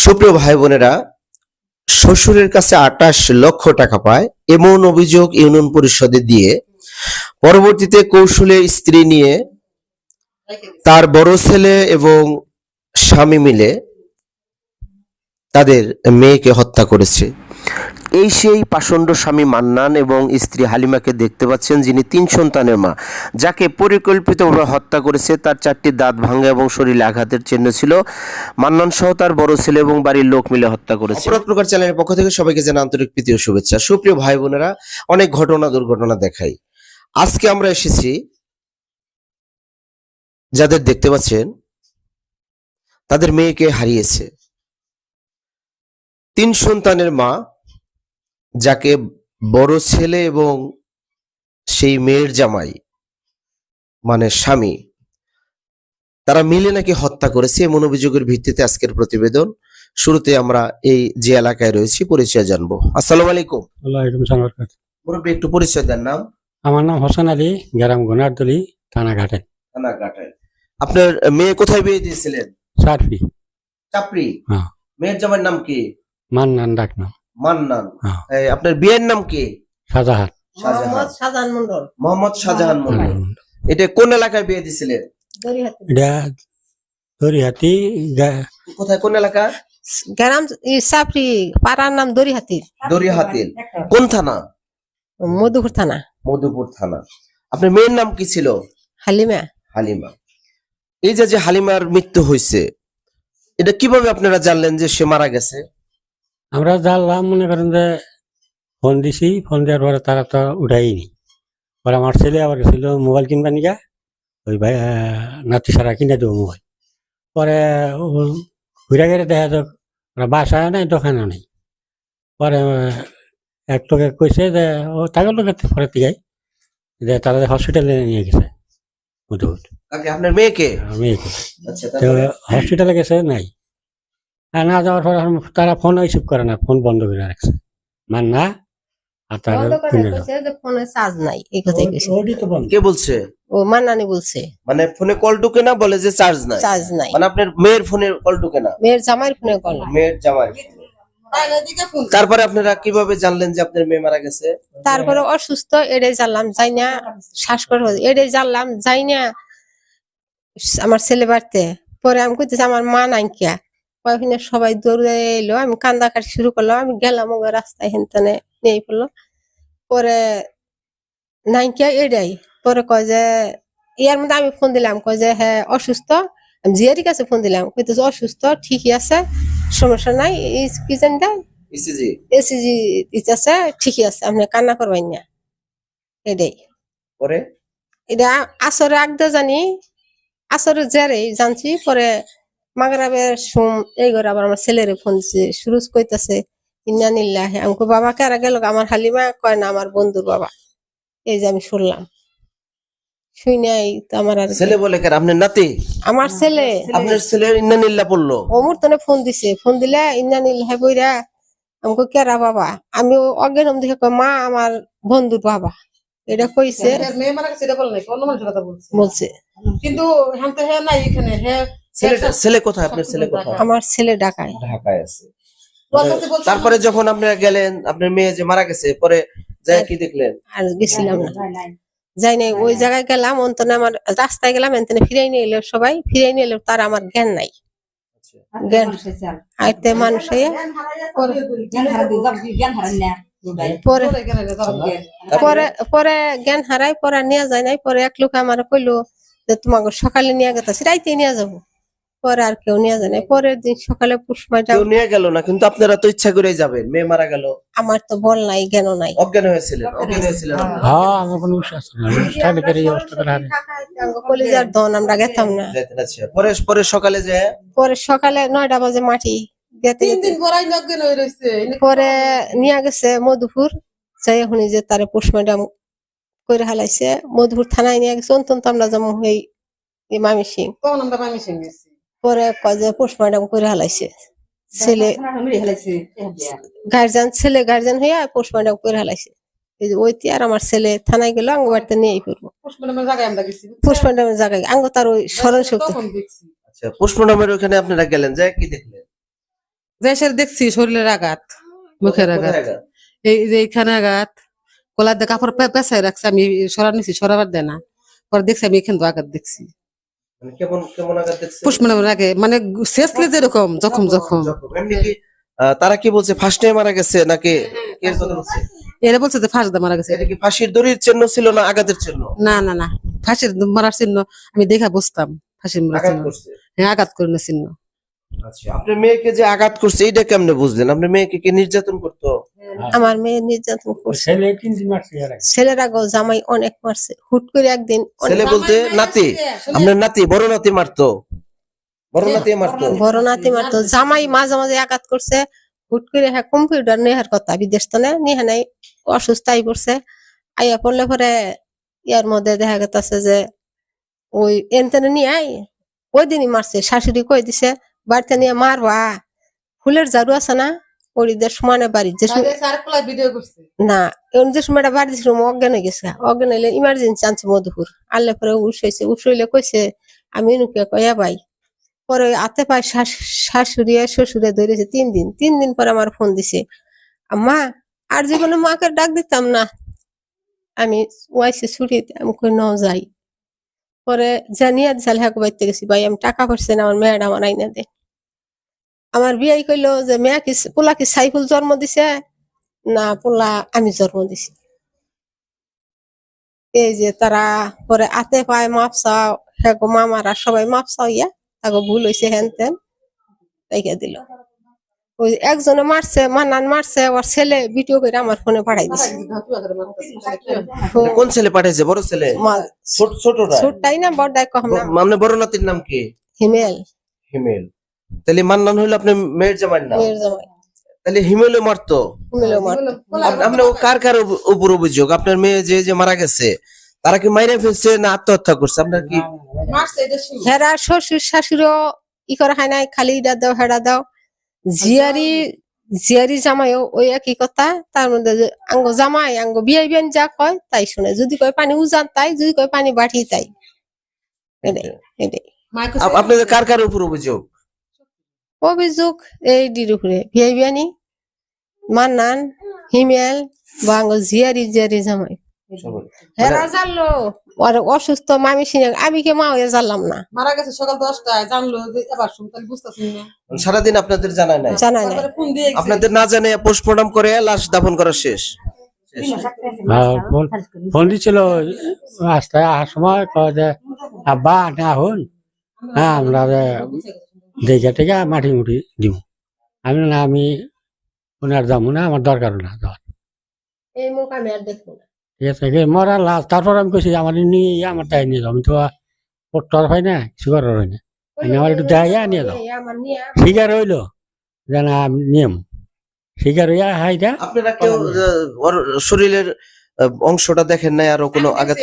সুপ্রিয় ভাই বোনেরা শ্বশুরের কাছে আটাশ লক্ষ টাকা পায় এমন অভিযোগ ইউনিয়ন পরিষদে দিয়ে পরবর্তীতে কৌশলে স্ত্রী নিয়ে তার বড় ছেলে এবং স্বামী মিলে তাদের মেয়েকে হত্যা করেছে। এই সেই পাষণ্ড স্বামী মান্নান এবং স্ত্রী হালিমাকে দেখতে পাচ্ছেন, যিনি তিন সন্তানের মা। যাকে পরিকল্পিতভাবে হত্যা করেছে, তার চারটি দাঁত ভাঙা এবং শরীরে আঘাতের চিহ্ন ছিল। মান্নান সহ তার বড় ছেলে এবং বাড়ির লোক মিলে হত্যা করেছে। অপরাধ প্রকার চ্যানেলের পক্ষ থেকে সবাইকে জানা আন্তরিক প্রীতি ও শুভেচ্ছা। সুপ্রিয় ভাই বোনেরা, অনেক ঘটনা দুর্ঘটনা দেখাই। আজকে আমরা এসেছি যাদের দেখতে পাচ্ছেন, তাদের মেয়েকে হারিয়েছে। তিন সন্তানের মা যাকে বড় ছেলে এবং সেই মেয়ের জামাই মানে স্বামী তারা মিলে নাকি হত্যা করেছে এমন অভিযোগের ভিত্তিতে আজকের প্রতিবেদন। শুরুতে আমরা এই যে এলাকায় রয়েছি পরিচয় জানব। আসসালামু আলাইকুম। ওয়ালাইকুম সালাম মুরব্বী একটু পরিচয় দেন নাম। আমার নাম হোসেন আলী গ্রাম গোনারদলি থানাঘাটে থানা ঘাটায় আপনার মেয়ে কোথায় বিয়ে দিয়েছিলেন? সারফি। চাপড়ি। হ্যাঁ। মেয়ের জামাইয়ের নাম কি? মান্নান ডাক নাম। মান্নান। হ্যাঁ। এই, আপনার বিয়ের নাম কি? শাহজাহান। শাহজাহান। মোহাম্মদ শাহজাহান মন্ডল মোহাম্মদ শাহজাহান মন্ডল এটা কোন এলাকায় বিয়ে দিছিলেন? দরিহাতি এটা দরিহাতি গা- কোথায় কোন এলাকা? গ্রাম সাপড়ি পাড়ার নাম দরিহাতি দরিয়াহাতিল কোন থানা? মধুপুর থানা। মধুপুর থানা। আপনার মেয়ের নাম কি ছিল? হালিমা। হালিমা। এই যে যে হালিমার মৃত্যু হয়েছে এটা কীভাবে আপনারা জানলেন যে সে মারা গেছে? আমরা জানলাম মনে করেন যে ফোন দিছি ফোন দেওয়ার পরে তারা তো উঠাইনি। পরে আমার ছেলে আবার গেছিল মোবাইল কিনবা নিকা। ওই ভাই নাতি সারা কিনে দেবো মোবাইল পরে ঘুরে গেলে দেখা যাক ওরা বাসায় নাই দোকানে নেই। পরে এক লোকে কইছে যে ও তাকে লোকের পরে থেকে যে তারা হসপিটালে নিয়ে গেছে মধুপুর। কাকে আপনার মেয়েকে? মেয়েকে। আচ্ছা তো তারপরে? হসপিটালে গেছে নাই। আর না যাওয়ার পর তারা ফোন রিসিভ করে না ফোন বন্ধ করে রাখছে। মান না আর তারা ফোনে চার্জ নাই এই কে বলছে? ও মান্নানি বলছে। মানে ফোনে কল ঢুকে না বলে যে চার্জ নাই। চার্জ নাই। মানে আপনার মেয়ের ফোনে কল ঢুকে না। মেয়ের জামাইয়ের ফোনে কল মেয়ের জামাই তারপরে আপনারা কীভাবে জানলেন যে আপনার মেয়ে মারা গেছে? তারপরে অসুস্থ এটাই জানলাম যাই না শ্বাস করে এটাই জানলাম যাই না আমার ছেলে বাড়তে। পরে আমি কইতেছি আমার মা নাই কিয়া ওখানে সবাই দৌড়ে এলো আমি কান্দা কাটি শুরু করলাম আমি গেলাম ওই রাস্তায় হেনতেনে নিয়ে পড়ল। পরে নাইকিয়া এটাই পরে কয় যে ইয়ার মধ্যে আমি ফোন দিলাম কয় যে হ্যাঁ অসুস্থ। আমি জিয়ারির কাছে ফোন দিলাম কইতেছে অসুস্থ ঠিকই আছে সমস্যা নাই কি জানি দেয় এসিজি। দিতেছে ঠিকই আছে আপনি কান্না করবেন না। এটাই পরে? এটা আসরে আগদে জানি আসরে জেরে জানছি পরে মাগরাবের সুম এই করে আবার আমার ছেলেরে ফোন দিছে সুরজ কইতাছে ইন্না নিল্লাহে আমাকে বাবা কারা গেল আমার হালিমা কয় না আমার বন্ধুর বাবা। এই যে আমি শুনলাম। শুই নাই তো আমার আর ছেলে বলে আপনার নাতি? আমার ছেলে। আপনার ছেলের ইন্নানিল্লা পড়ল অমুর তনে ফোন দিছে ফোন দিলে বইরা আমাকে কেরা বাবা? আমি অজ্ঞান দেখে কয় মা আমার বন্ধুর বাবা। এটা কইছে। মেয়ে মারা গেছে এটা বল নাই অন্য মানুষের কথা বলছে। বলছে। কিন্তু হ্যাঁ তো হ্যাঁ নাই এখানে হ্যাঁ ছেলে ছেলে কোথায়? আপনার ছেলে কোথায়? আমার ছেলে ডাকায় ঢাকায় আছে। তারপরে যখন আপনারা গেলেন আপনার মেয়ে যে মারা গেছে পরে যাই কি দেখলেন? আর গেছিলাম না। যাই নাই। ওই জায়গায় গেলাম অন্তনে আমার রাস্তায় গেলাম এন্তনে ফিরাই নিয়ে এলো সবাই। ফিরাই নিয়ে এলো তার আমার জ্ঞান নাই। জ্ঞান আইতে মানুষ পরে পরে জ্ঞান হারাই পরে নিয়ে যায় নাই পরে এক লোক আমার কইলো যে তোমাকে সকালে নিয়ে গেছে রাইতে নিয়ে যাব। পরে আর কেউ নিয়ে যায় নাই পরের দিন সকালে পুষ্পাটা কেউ নিয়ে গেল না কিন্তু আপনারা তো ইচ্ছা করে যাবেন। মেয়ে মারা গেল। আমার তো বল নাই জ্ঞান নাই। অজ্ঞান হয়েছিলেন অজ্ঞান হয়েছিলেন। হ্যাঁ আমার কোনো বিশ্বাস নেই স্টাডি করে অবস্থা করে হারে কলেজার দন আমরা গেতাম না। আচ্ছা। পরে পরে সকালে যে? পরে সকালে নয়টা বাজে মাটি তিন দিন পরাই নগ্ন হয়ে রয়েছে পরে নিয়ে গেছে মধুপুর। যাই শুনি যে তারে পোস্টমর্টম করে হালাইছে। মধুপুর থানায় নিয়ে গেছে। অন্তত আমরা যেমন হই মামি সিং। আমরা মামি সঙ্গে গেছি। পরে কয় যে পোস্টমর্টম করে হালাইছে। ছেলে গার্জেন ছেলে গার্জিয়ান হইয়া পোস্টমর্টম করে হালাইছে। এই যে আর আমার ছেলে থানায় গেল আঙ্গ বাড়িতে নিয়েই পড়ব পুষ্পনামের জায়গায় আমরা গেছি পোস্টমর্টমের জায়গায় আঙ্গ তার ওই স্মরণ শক্তি। আচ্ছা পোস্টমর্টমের ওখানে আপনারা গেলেন যে কি দেখলেন? যে দেখছি শরীরের আঘাত মুখের আঘাত। এই যে এইখানে আঘাত দিয়ে কাপড় পে- পেঁচায় রাখছে আমি সরা নিছি সরাবার দেয় না। পরে দেখছি আমি এখানে তো আঘাত দেখছি। কেমন কেমন আঘাত দেখছেন? পুষ্পনামের আগে মানে শেষলে যেরকম জখম জখম। জখম। এমনি কি, তারা কি বলছে ফার্স্ট টাইম মারা গেছে নাকি কে কথা বলছে? এরা বলছে যে ফাঁস মারা গেছে। এটা কি ফাঁসির দড়ির চিহ্ন ছিল না আঘাতের চিহ্ন? না না না। ফাঁসির মারার চিহ্ন আমি দেখা বুঝতাম ফাঁসির মারার আঘাত চিহ্ন। হ্যাঁ আঘাত করে না চিহ্ন। আচ্ছা আপনার মেয়েকে যে আঘাত করছে এইটা কেমনে বুঝলেন? আপনার মেয়েকে কি নির্যাতন করতো? আমার মেয়ে নির্যাতন করছে। ছেলেরা গো জামাই অনেক মারছে। হুট করে একদিন অনেক- ছেলে বলতে নাতি। আপনার নাতি বড় নাতি মারতো। বড় নাতি মারতো। বড় নাতি। মারতো। জামাই মাঝে মাঝে আঘাত করছে। হুট করে হ্যাঁ কম্পিউটার নেহার কথা। বিদেশ তো না নিহা নাই অসুস্থ আই পড়ছে। আইয়া পড়লে পরে ইয়ার মধ্যে দেখা গেছে যে ওই এনতেনে নিয়ে আই ওই দিনই মারছে। শাশুড়ি কই দিছে? বাড়িতে নিয়ে মারবা। ফুলের ঝাড়ু আছে না? সমানে বাড়ি যে করছে। না এখন যে সময়টা বাড়ি অজ্ঞান হয়ে গেছে। অজ্ঞান হইলে ইমার্জেন্সি আনছে মধুপুর। আনলে পরে উস হয়েছে উস হইলে কইছে আমি নুকে কয়া ভাই পরে আতে পায় শাশুড়ি আর শ্বশুরে ধরেছে তিন দিন। তিন দিন পরে আমার ফোন দিছে মা আর জীবনে মাকে ডাক দিতাম না। আমি ওয়াইসে ছুটি আমি কই ন যাই। পরে জানিয়ে দিশাল হ্যাঁ বাইতে গেছি। ভাই আমি টাকা পাচ্ছি না আমার মেয়েটা আমার আইনা দে আমার বিয়াই কইলো যে মেয়া কি পোলা কি সাইফুল জন্ম দিছে না পোলা আমি জন্ম দিছি। এই যে তারা পরে আতে পায় মাপ চাও হ্যাঁ গো মামারা সবাই মাপ চাও ইয়া তাকে ভুল হয়েছে হেন তেন রেখে দিল। ওই একজনে মারছে মান্নান মারছে ওর ছেলে ভিডিও করে আমার ফোনে পাঠাই দিছে। কোন ছেলে পাঠাইছে? বড় ছেলে? ছোট ছোটরা ছোটটাই না বড়টাই কম না মানে বড় নাতির নাম কি? হিমেল। হিমেল। তাহলে মান্নান হইল আপনার মেয়ের জামাই তাহলে হিমেলও মারতো? হিমেলও মারতো। আপ- আপনি ও কার কার উপ- উপর অভিযোগ? আপনার মেয়ে যে যে মারা গেছে তারা কি মাইরে ফেলছে না আত্মহত্যা করছে? আপনার কি হেরা শ্বশুর শাশুড়ও ই করা হয় নাই খালি ইডা দাও হেডা দাও। জিয়ারি জিয়ারি জামাইও ওই একই কথা তার মধ্যে আঙ্গ জামাই আঙ্গ বিয়াই বিয়ান যা কয় তাই শুনে। যদি কয় পানি উজান তাই। যদি কয় পানি বাটি তাই। এটাই এটাই। আপ- আপনাদের কার কার উপর অভিযোগ? অভিযোগ এই উপরে বিয়াই বিয়ানি মান্নান হিমেল বা আঙ্গ জিয়ারি জিয়ারি জামাই। হেরা জানলো। আর অসুস্থ মামি সিনে আমি কে মা হয়ে জানলাম না। মারা গেছে সকাল দশটায় জানলো যে এবার শুন তাহলে বুঝতেছি না। সারাদিন আপনাদের জানায় নাই? জানাই নাই। আপনাদের না জানে পোস্টমর্টম করে লাশ দাফন করা শেষ। আর ফোন- দিছিল রাস্তায় আসার সময় কয় যে আব্বা আপনি আহুন হ্যাঁ আমরা দেখে টেকে মাটি মুটি দিব আমি না আমি ওনার যাব না আমার দরকার না যাওয়ার। এই মুখ আমি আর দেখব না। ঠিক আছে মরা লাশ তারপর আমি কইছি আমার নিয়ে আমার তাই নিয়ে যাও। আমি তো পট্টর হয় না কিছু করার হয় না। আমি আমার একটু দেয়া নিয়ে যাও। শিকার হইল যে না আমি নিয়ম শিকার হইয়া হাইটা আপনারা কেউ ওর শরীরের অংশটা দেখেন নাই আরও কোনো আঘাত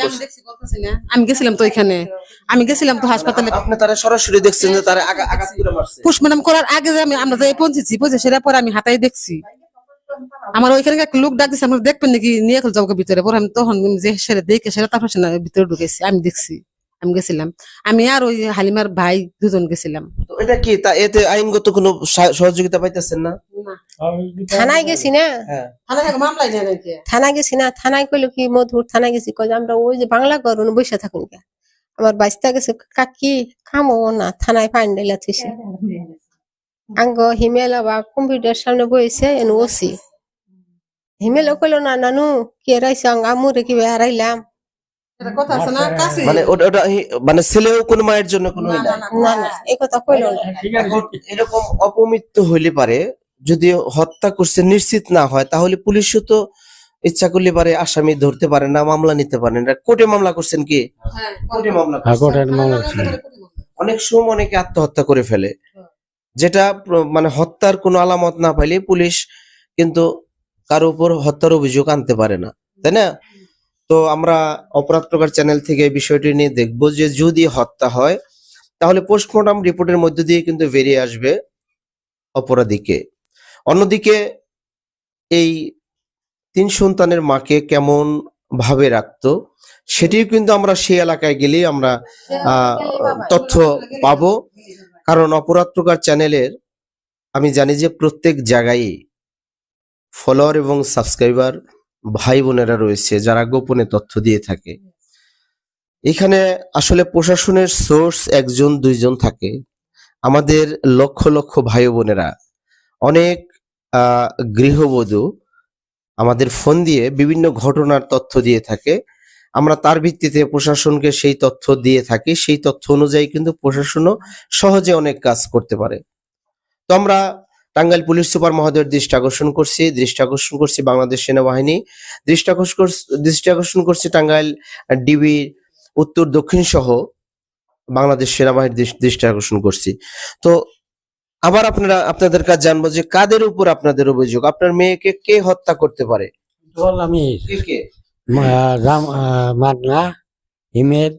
আমি গেছিলাম তো এখানে। আমি গেছিলাম তো হাসপাতালে। আপনি তারা সরাসরি দেখছেন যে তারা আঘাত করে মারছে। পুষ্পনাম করার আগে যে আমি আমরা যে পৌঁছেছি পৌঁছে সেটা পরে আমি হাতাই দেখছি। আমার ওইখানে একটা লোক ডাকছে আমরা দেখবেন নাকি নিয়ে খেল যাব ভিতরে? পরে আমি তখন যে সেটা দেখে সেটা তারপর ভিতরে ঢুকেছি আমি দেখছি। আমি গেছিলাম। আমি আর ওই হালিমার ভাই দুজন গেছিলাম। তো এটা কি? তা এতে আইনগত কোনো সা- সহযোগিতা পাইতেছেন না? থানায় গেছি না? হ্যাঁ। নাকি? থানায় গেছি না। থানায় কইলো কি মধুর থানায় গেছি। কই যে আমরা ওই যে বাংলা করুন বসে থাকুন কে আমার বাইস্তা গেছে। কাকি খামো না থানায় থুইছে আঙ্গ হিমেল বা কম্পিউটার সামনে বইছে এন ওসি। হিমেল কইলো না নানু কে রাইছে আঙ্গ আমুরে কি হারাইলাম? মানে ওটা মানে ছেলেও কোনো মায়ের জন্য কোনো না, না, নাই। না, না না এই কথা কইলো না। এরকম অপমৃত্যু হইলে পারে যদি হত্যা করছে নিশ্চিত না হয় তাহলে পুলিশও তো ইচ্ছা করলে পারে আসামি ধরতে পারে না মামলা নিতে পারে না। কোর্টে মামলা করছেন কি? হ্যাঁ, কোর্টে মামলা হ্যাঁ, ছিল। অনেক সময় অনেকে আত্মহত্যা করে ফেলে। যেটা মানে হত্যার কোনো আলামত না পাইলে পুলিশ কিন্তু কারও উপর হত্যার অভিযোগ আনতে পারে না। তাই না? তো আমরা অপরাধ প্রকার চ্যানেল থেকে বিষয়টি নিয়ে দেখব যে যদি হত্যা হয়, তাহলে পোস্টমর্টম রিপোর্টের মধ্য দিয়ে কিন্তু বেরিয়ে আসবে অপরাধীকে। অন্যদিকে এই তিন সন্তানের মাকে কেমন ভাবে রাখতো, সেটিও কিন্তু আমরা সেই এলাকায় গেলেই আমরা তথ্য পাব। কারণ অপরাধ প্রকার চ্যানেলের, আমি জানি যে প্রত্যেক জায়গায় ফলোয়ার এবং সাবস্ক্রাইবার ভাই বোনেরা রয়েছে যারা গোপনে তথ্য দিয়ে থাকে। এখানে আসলে প্রশাসনের সোর্স একজন, দুইজন থাকে। আমাদের লক্ষ লক্ষ ভাই বোনেরা অনেক গৃহবধূ আমাদের ফোন দিয়ে বিভিন্ন ঘটনার তথ্য দিয়ে থাকে। আমরা তার ভিত্তিতে প্রশাসনকে সেই তথ্য দিয়ে থাকি। সেই তথ্য অনুযায়ী কিন্তু প্রশাসনও সহজে অনেক কাজ করতে পারে। তো আমরা টাঙ্গাইল পুলিশ সুপার মহোদয়ের দৃষ্টি আকর্ষণ করছি দৃষ্টি আকর্ষণ করছি বাংলাদেশ সেনাবাহিনী দৃষ্টি আকর্ষণ করছি- দৃষ্টি আকর্ষণ করছি টাঙ্গাইল ডিবি উত্তর দক্ষিণ সহ বাংলাদেশ সেনাবাহিনীর দৃষ্টি- আকর্ষণ করছি। তো আবার আপনারা আপনাদের কাছে জানব যে কাদের উপর আপনাদের অভিযোগ? আপনার মেয়েকে কে হত্যা করতে পারে? বল আমি রাম মাদনা হিমের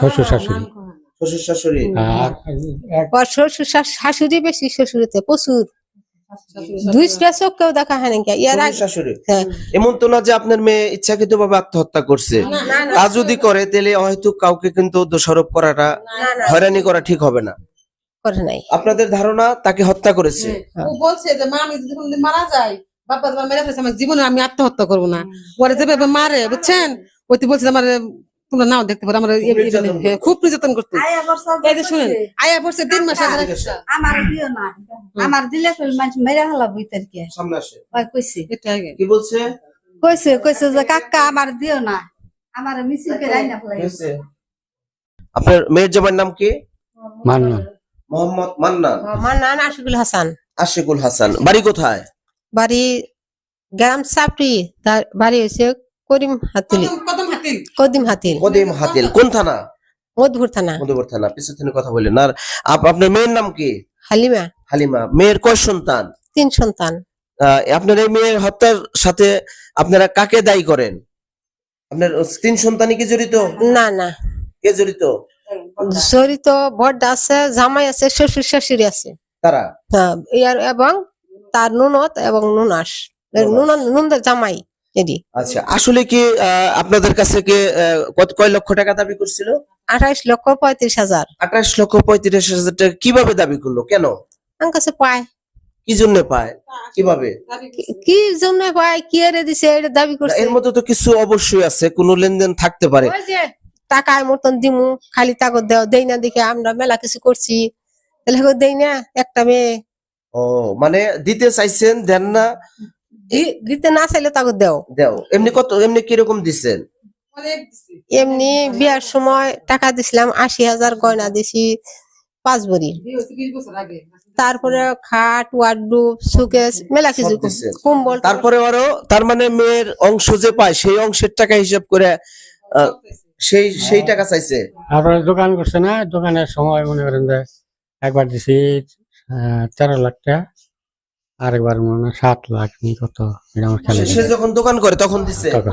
শ্বশুর শাশুড়ি। শ্বশুর শাশুড়ি? আর শ্বশুর শাশুড়ি বেশি শ্বশুরিতে প্রচুর। দুইটা চোখ কেউ দেখা হয় নাকি ইয়ার শাশুড়ি? হ্যাঁ। এমন তো না যে আপনার মেয়ে ইচ্ছাকৃত ভাবে আত্মহত্যা করছে। না, না, তা যদি করে তাহলে হয়তো কাউকে কিন্তু দোষারোপ করাটা হয়রানি করা ঠিক হবে না। করে নাই। আপনাদের ধারণা তাকে হত্যা করেছে? ও বলছে যে মা আমি যদি কোনদিন মারা যাই বাবা তোমার মেরে ফেলেছে আমার জীবনে আমি আত্মহত্যা করব না। যেভাবে মারে বুঝছেন? ওই তো বলছে আমার তোমরা নাও দেখতে পারো আমার এ- নির্যাতন হ্যাঁ, খুব নির্যাতন করতে। এই যে শুনেন আয়া পড়ছে তিন মাস আগে আমার দিও না আমার দিলে ফেল মানুষ মেরে হলা বইতের কে? সামনে আসে। কইছে। এটা আগে। কি বলছে? কইছে কইছে যে কাকা আমার দিও না। আমার মিছিল করে আইনা ফেলাই আপনার মেয়ের জামাইয়ের নাম কি? মান্না মোহাম্মদ মান্নান। আমার নান আশিকুল হাসান। আশিকুল হাসান বাড়ি কোথায়? বাড়ি গ্রাম তার বাড়ি হয়েছে করিম হাতিলি হাতিল? কদিম হাতিল। কদিম হাতিল। কোন থানা? মধুপুর থানা। মধুবর থানা। পিছন থেকে কথা বললেন। আর আপনার মেয়ের নাম কি? হালিমা। হালিমা। মেয়ের কয় সন্তান? তিন সন্তান। আপনার এই মেয়ের হত্যার সাথে আপনারা কাকে দায়ী করেন? আপনার তিন সন্তানই কি জড়িত? না না। কে জড়িত? জড়িত বড় আছে জামাই আছে শ্বশুর শাশুড়ি আছে। তারা? হ্যাঁ, এবং তার নুনত এবং নুনাস। নুন নুনদের জামাই। আচ্ছা আসলে কি আপনাদের কাছে কি কত কয় লক্ষ টাকা দাবি করছিল? আঠাইশ লক্ষ পঁয়ত্রিশ হাজার। আঠাশ লক্ষ পঁয়ত্রিশ হাজার টাকা কীভাবে দাবি করল? কেন? আমার কাছে পায়। কি জন্য পায়? কীভাবে? কি- জন্য পায়? কি এরে দিছে? এটা দাবি করছে। এর মধ্যে তো কিছু অবশ্যই আছে কোনো লেনদেন থাকতে পারে। টাকার মতন দিমু খালি তাকে দেও দেই না দেখে আমরা মেলা কিছু করছি। তাহলে দেই না একটা মেয়ে। ও মানে দিতে চাইছেন দেন না দিতে না চাইলে তাকে দেও। দেও। এমনি কত এমনি কীরকম দিচ্ছেন এমনি বিয়ার সময় টাকা দিছিলাম আশি হাজার গয়না দিছি পাঁচ ভরি। তারপরে খাট ওয়ার্ডরোব সুকেস মেলা কিছু কম্বল। তারপরে আরও তার মানে মেয়ের অংশ যে পায় সেই অংশের টাকা হিসাব করে আহ, সেই সেই টাকা চাইছে। তারপরে দোকান করছে না? দোকানের সময় মনে করেন যে একবার দিছি আহ, তেরো লাখ টাকা। আরেকবার মনে হয় সাত লাখ নি কত? এটা আমার খেয়াল সে- যখন দোকান করে তখন দিচ্ছে টাকা।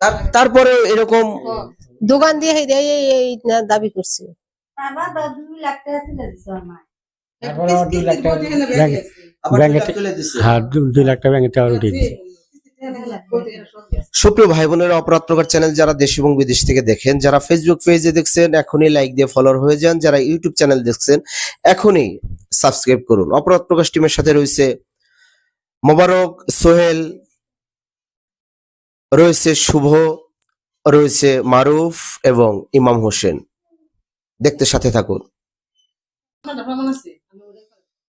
তার- তারপরে এরকম দোকান দিয়ে এই এই না দাবি করছে। আমার দুই লাখ টাকা তুলে দিছে আমার তারপরে আবার টাকা ব্যাংকে টাকা তুলে দিছে। হ্যাঁ দু- দুই লাখ টাকা ব্যাংকে টাকা উঠিয়ে দিচ্ছে সুপ্রিয় ভাই বোনেরা অপরাধ প্রকার চ্যানেল যারা দেশ এবং বিদেশ থেকে দেখেন, যারা ফেসবুক পেজে দেখছেন, এখনই লাইক দিয়ে ফলোয়ার হয়ে যান। যারা ইউটিউব চ্যানেল দেখছেন, এখনই সাবস্ক্রাইব করুন। অপরাধ প্রকাশ টিমের সাথে রয়েছে মোবারক, সোহেল, রয়েছে শুভ, রয়েছে মারুফ এবং ইমাম হোসেন। দেখতে সাথে থাকুন।